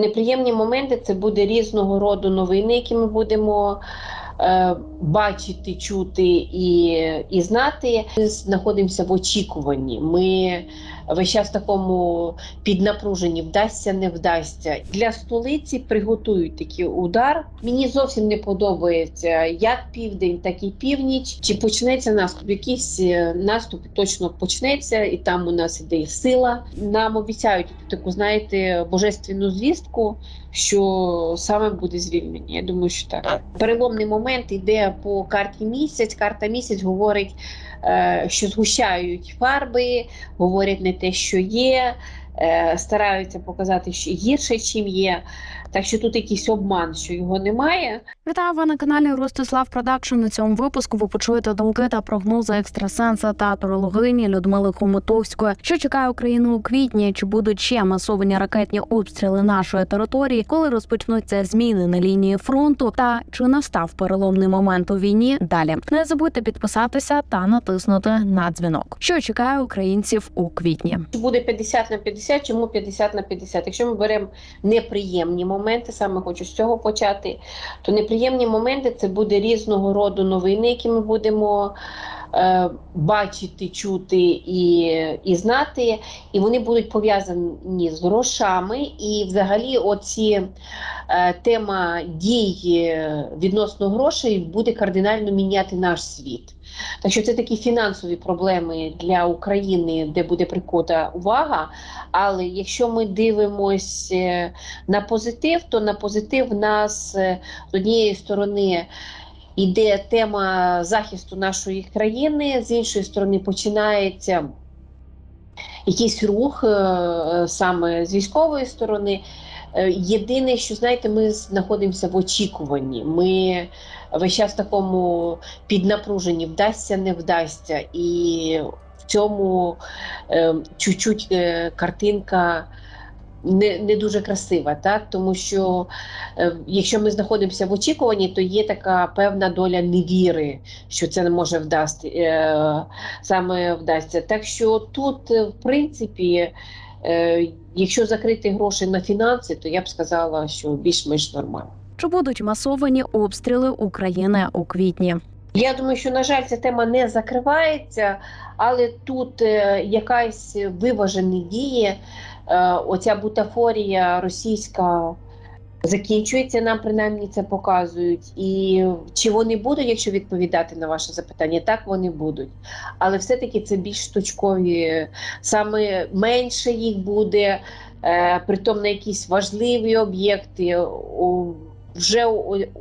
неприємні моменти це буде різного роду новини, які ми будемо е, бачити, чути і, і знати. Ми знаходимося в очікуванні. Ми весь час в такому піднапруженні вдасться, не вдасться. Для столиці приготують такий удар. Мені зовсім не подобається як південь, так і північ. Чи почнеться наступ? Якийсь е, наступ точно почнеться, і там у нас іде сила. Нам обіцяють таку, знаєте, божественну звістку, що саме буде звільнення. Я думаю, що так. Переломний момент іде по карті місяць. Карта місяць говорить, що згущають фарби, говорять не те, що є, е, стараються показати, що гірше, чим є. Так що тут якийсь обман, що його немає. Вітаю ви на каналі Ростислав Продакшн. На цьому випуску ви почуєте думки та прогнози екстрасенса та тарологині Людмили Хомутовської, що чекає Україну у квітні. Чи будуть ще масовані ракетні обстріли нашої території, коли розпочнуться зміни на лінії фронту? Та чи настав переломний момент у війні? Далі не забудьте підписатися та натиснути на дзвінок. Що чекає українців у квітні? Буде 50 на 50, чому 50 на 50? Якщо ми беремо неприємні моменти, саме хочу з цього почати, то неприємні моменти це буде різного роду новини, які ми будемо е, бачити, чути і, і знати, і вони будуть пов'язані з грошами. І взагалі, оці е, тема дій відносно грошей буде кардинально міняти наш світ. Так що це такі фінансові проблеми для України, де буде прикута увага. Але якщо ми дивимось е, на позитив, то на позитив нас е, з однієї сторони йде тема захисту нашої країни, з іншої сторони починається якийсь рух е, саме з військової сторони. Е, Єдине, що знаєте, ми знаходимося в очікуванні. Ми весь час в такому піднапруженні вдасться, не вдасться. І в цьому е, чуть-чуть е, картинка не, не дуже красива, так? тому що е, якщо ми знаходимося в очікуванні, то є така певна доля невіри, що це не може вдасти, е, саме вдасться. Так що тут, в принципі, якщо закрити гроші на фінанси, то я б сказала, що більш-менш нормально. Чи будуть масовані обстріли України у квітні? Я думаю, що на жаль, ця тема не закривається, але тут е, якась виважені дії, е, оця бутафорія російська закінчується. Нам принаймні це показують. І чи вони будуть, якщо відповідати на ваше запитання, так вони будуть. Але все-таки це більш точкові, саме менше їх буде, е, притом на якісь важливі об'єкти. Вже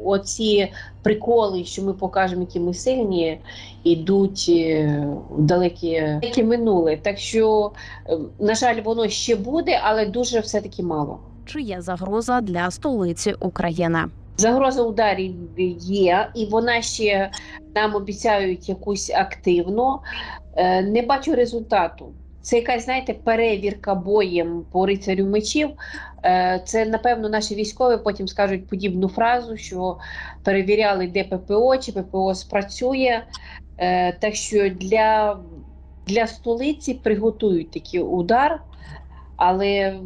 оці приколи, що ми покажемо, які ми сильні, ідуть е, в далекі, минуле. Так що, е, на жаль, воно ще буде, але дуже все-таки мало. Чи є загроза для столиці України? Загроза ударів є, і вона ще нам обіцяють якусь активну. Е, Не бачу результату. Це якась, знаєте, перевірка боєм по рицарю мечів. Е, Це, напевно, наші військові потім скажуть подібну фразу, що перевіряли, де ППО, чи ППО спрацює. Е, Так що для, для столиці приготують такий удар, але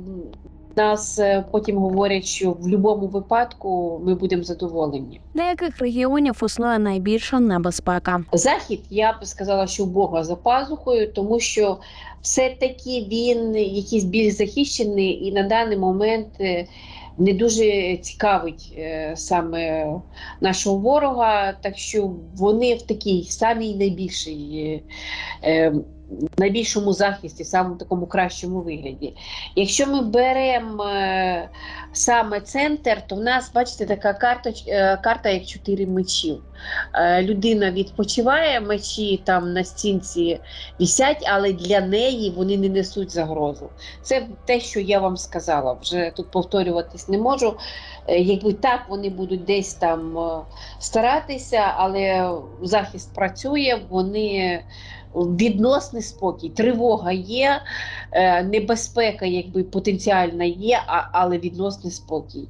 нас е, потім говорять, що в будь-якому випадку ми будемо задоволені. Для яких регіонів існує найбільша небезпека? Захід, я б сказала, що Бога за пазухою, тому що все-таки він якийсь більш захищений і на даний момент е, не дуже цікавить е, саме нашого ворога. Так що вони в такій самій найбільшій. Найбільшому захисті, самому такому кращому вигляді. Якщо ми беремо е, саме центр, то в нас, бачите, така карточ, е, карта як чотири мечів. Е, людина відпочиває, мечі там на стінці вісять, але для неї вони не несуть загрозу. Це те, що я вам сказала. Вже тут повторюватись не можу. Якби так вони будуть десь там старатися, але захист працює, вони відносний спокій, тривога є, е, небезпека, якби потенціальна є, але відносний спокій.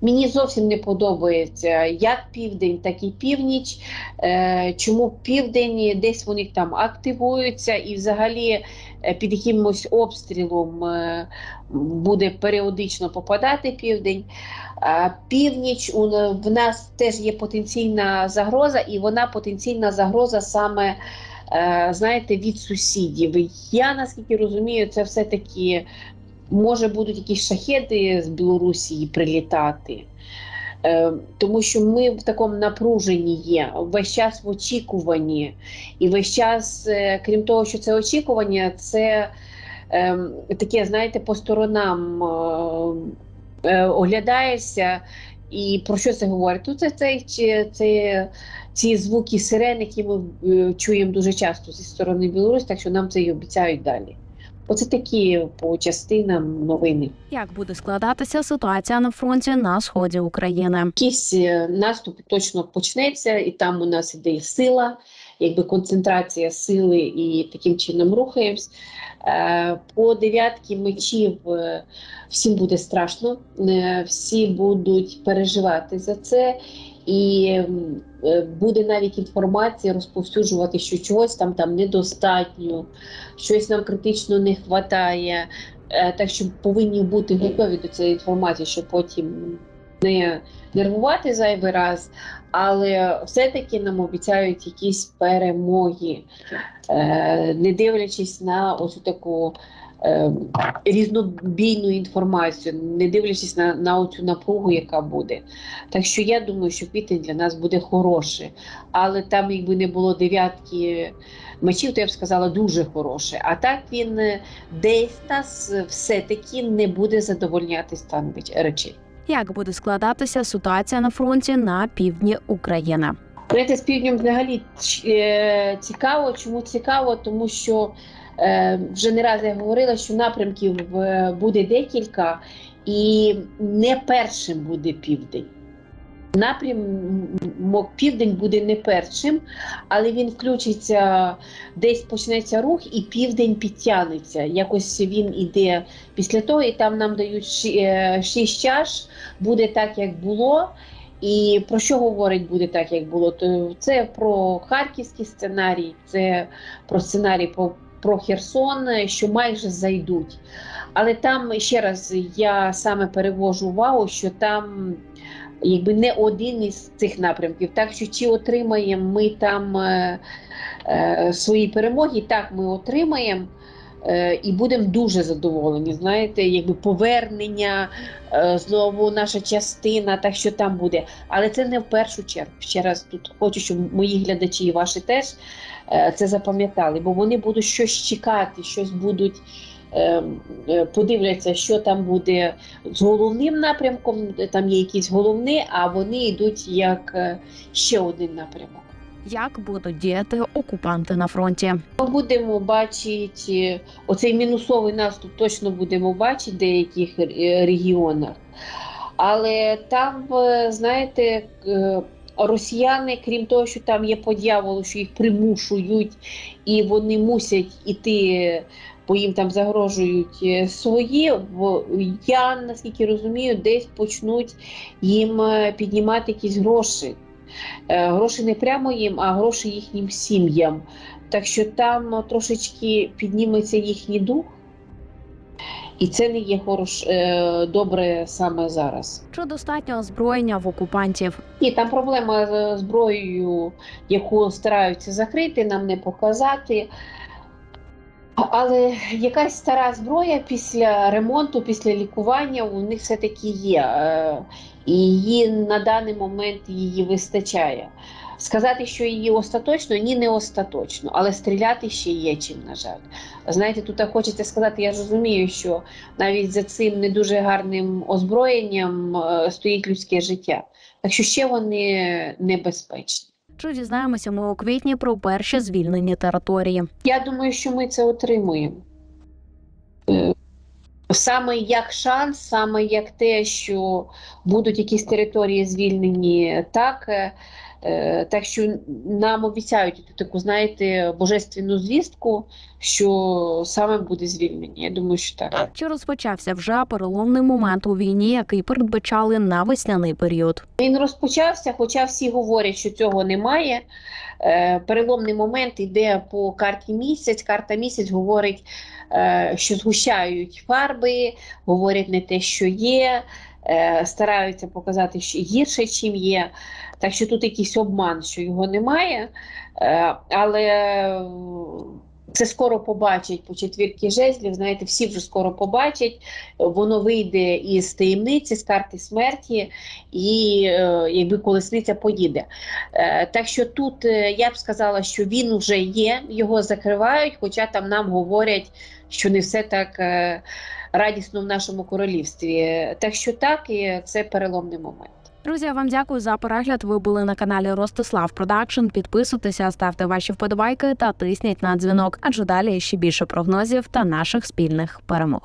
Мені зовсім не подобається як південь, так і північ. Е, чому південь десь вони там активуються і взагалі е, під якимось обстрілом буде періодично попадати південь. Північ в нас теж є потенційна загроза, і вона потенційна загроза саме. Е, Знаєте, від сусідів. Я наскільки розумію, це все-таки може будуть якісь шахеди з Білорусі прилітати. Е, Тому що ми в такому напруженні є, весь час в очікуванні. І весь час, е, крім того, що це очікування, це е, таке, знаєте, по сторонам е, оглядаєшся. І про що це говорить? Тут це, це, це, це ці звуки сирен, які ми е, чуємо дуже часто зі сторони Білорусі, так що нам це і обіцяють далі. Оце такі по частинам новини. Як буде складатися ситуація на фронті на сході України? Якийсь е, наступ точно почнеться, і там у нас іде сила, якби концентрація сили, і таким чином рухаємось. Е, По дев'ятки мечів е, всім буде страшно, е, всі будуть переживати за це. І буде навіть інформація розповсюджувати, що чогось там там недостатньо, щось нам критично не вистачає. Так що повинні бути готові до цієї інформації, щоб потім не нервувати зайвий раз, але все-таки нам обіцяють якісь перемоги, е, не дивлячись на ось таку е, різнобійну інформацію, не дивлячись на, на оцю напругу, яка буде. Так що я думаю, що квітень для нас буде хороший, але там, якби не було дев'ятки мечів, то я б сказала дуже хороше. А так він е, десь нас все-таки не буде задовольняти стан речей. Як буде складатися ситуація на фронті на півдні України? Знаєте, з півднем взагалі е, цікаво. Чому цікаво? Тому що е, вже не раз я говорила, що напрямків е, буде декілька, і не першим буде південь. Напрямок південь буде не першим, але він включиться, десь почнеться рух, і південь підтягнеться. Якось він іде після того, і там нам дають е, шість чаш, буде так, як було. І про що говорить буде так, як було? То це про харківський сценарій, це про сценарій про, про Херсон, що майже зайдуть. Але там ще раз я саме перевожу увагу, що там якби не один із цих напрямків. Так що чи отримаємо ми там е, е, свої перемоги, так ми отримаємо. Е, І будемо дуже задоволені. Знаєте, якби повернення, е, знову наша частина, так що там буде. Але це не в першу чергу. Ще раз тут хочу, щоб мої глядачі і ваші теж е, це запам'ятали, бо вони будуть щось чекати, щось будуть. Е, е, Подивляться, що там буде з головним напрямком. Там є якийсь головний, а вони йдуть як е, ще один напрямок. Як будуть діяти окупанти на фронті? Ми будемо бачити оцей мінусовий наступ, точно будемо бачити в деяких е, регіонах. Але там, знаєте, росіяни, крім того, що там є по дьяволу, що їх примушують і вони мусять іти, бо їм там загрожують е, свої. Я наскільки розумію, десь почнуть їм е, піднімати якісь гроші. Е, Гроші не прямо їм, а гроші їхнім сім'ям. Так що там трошечки підніметься їхній дух, і це не є хорош, е, добре саме зараз. Чи достатньо озброєння в окупантів? І там проблема з зброєю, яку стараються закрити, нам не показати. Але якась стара зброя після ремонту, після лікування у них все-таки є. е, І її на даний момент її вистачає. Сказати, що її остаточно, ні, не остаточно, але стріляти ще є чим, на жаль. Знаєте, тут хочеться сказати, я розумію, що навіть за цим не дуже гарним озброєнням е, стоїть людське життя. Так що ще вони небезпечні. Чи дізнаємося ми у квітні про перші звільнені території? Я думаю, що ми це отримуємо. Е, Саме як шанс, саме як те, що будуть якісь території звільнені, так е, Так що нам обіцяють таку, знаєте, божественну звістку, що саме буде звільнення. Я думаю, що так. Чи розпочався вже переломний момент у війні, який передбачали на весняний період? Він розпочався, хоча всі говорять, що цього немає. Е, Переломний момент йде по карті місяць. Карта місяць говорить, е, що згущають фарби, говорять не те, що є, е, стараються показати, що гірше, чим є. Так що тут якийсь обман, що його немає. Е, Але е, це скоро побачать по четвірки жезлів. Знаєте, всі вже скоро побачать. Воно вийде із таємниці, з карти смерті, і е, якби колесниця поїде. Е, так що тут е, я б сказала, що він вже є, його закривають, хоча там нам говорять, що не все так е, радісно в нашому королівстві. Так що так, і це переломний момент. Друзі, я вам дякую за перегляд. Ви були на каналі Ростислав Продакшн. Підписуйтеся, ставте ваші вподобайки та тисніть на дзвінок, адже далі ще більше прогнозів та наших спільних перемог.